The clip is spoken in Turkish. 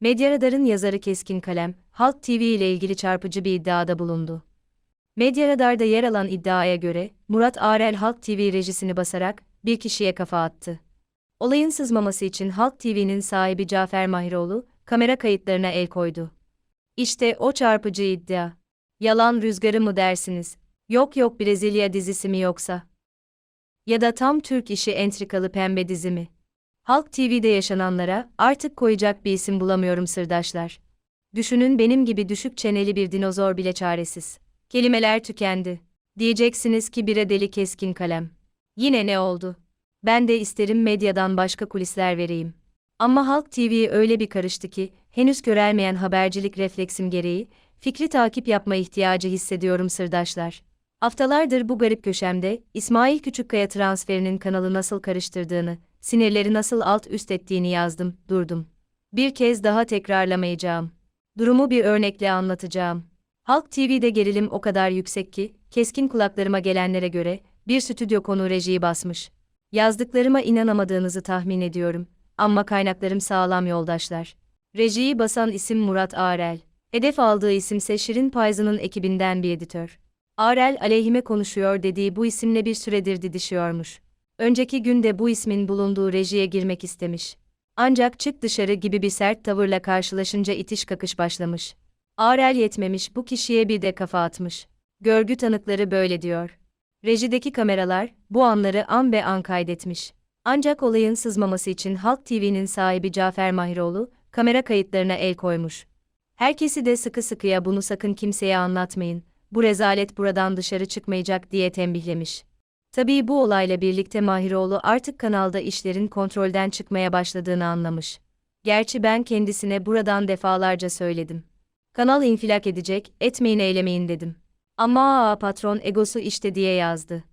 Medyaradar'ın yazarı Keskin Kalem, Halk TV ile ilgili çarpıcı bir iddiada bulundu. Medyaradar'da yer alan iddiaya göre, Murat Arel Halk TV rejisini basarak, bir kişiye kafa attı. Olayın sızmaması için Halk TV'nin sahibi Cafer Mahiroğlu, kamera kayıtlarına el koydu. İşte o çarpıcı iddia. Yalan rüzgarı mı dersiniz? Yok yok Brezilya dizisi mi yoksa? Ya da tam Türk işi entrikalı pembe dizi mi? Halk TV'de yaşananlara artık koyacak bir isim bulamıyorum sırdaşlar. Düşünün benim gibi düşük çeneli bir dinozor bile çaresiz. Kelimeler tükendi. Diyeceksiniz ki bire deli keskin kalem. Yine ne oldu? Ben de isterim medyadan başka kulisler vereyim. Ama Halk TV öyle bir karıştı ki, henüz körelmeyen habercilik refleksim gereği, fikri takip yapma ihtiyacı hissediyorum sırdaşlar. Haftalardır bu garip köşemde, İsmail Küçükkaya transferinin kanalı nasıl karıştırdığını, sinirleri nasıl alt üst ettiğini yazdım, durdum. Bir kez daha tekrarlamayacağım. Durumu bir örnekle anlatacağım. Halk TV'de gerilim o kadar yüksek ki, keskin kulaklarıma gelenlere göre, bir stüdyo konu rejiyi basmış. Yazdıklarıma inanamadığınızı tahmin ediyorum. Ama kaynaklarım sağlam yoldaşlar. Rejiyi basan isim Murat Arel. Hedef aldığı isimse Şirin Payzı'nın ekibinden bir editör. Arel aleyhime konuşuyor dediği bu isimle bir süredir didişiyormuş. Önceki günde bu ismin bulunduğu rejiye girmek istemiş. Ancak çık dışarı gibi bir sert tavırla karşılaşınca itiş kakış başlamış. Arel yetmemiş bu kişiye bir de kafa atmış. Görgü tanıkları böyle diyor. Rejideki kameralar bu anları an be an kaydetmiş. Ancak olayın sızmaması için Halk TV'nin sahibi Cafer Mahiroğlu kamera kayıtlarına el koymuş. Herkesi de sıkı sıkıya bunu sakın kimseye anlatmayın. Bu rezalet buradan dışarı çıkmayacak diye tembihlemiş. Tabii bu olayla birlikte Mahiroğlu artık kanalda işlerin kontrolden çıkmaya başladığını anlamış. Gerçi ben kendisine buradan defalarca söyledim. Kanal infilak edecek, etmeyin eylemeyin dedim. Ama aa patron egosu işte diye yazdı.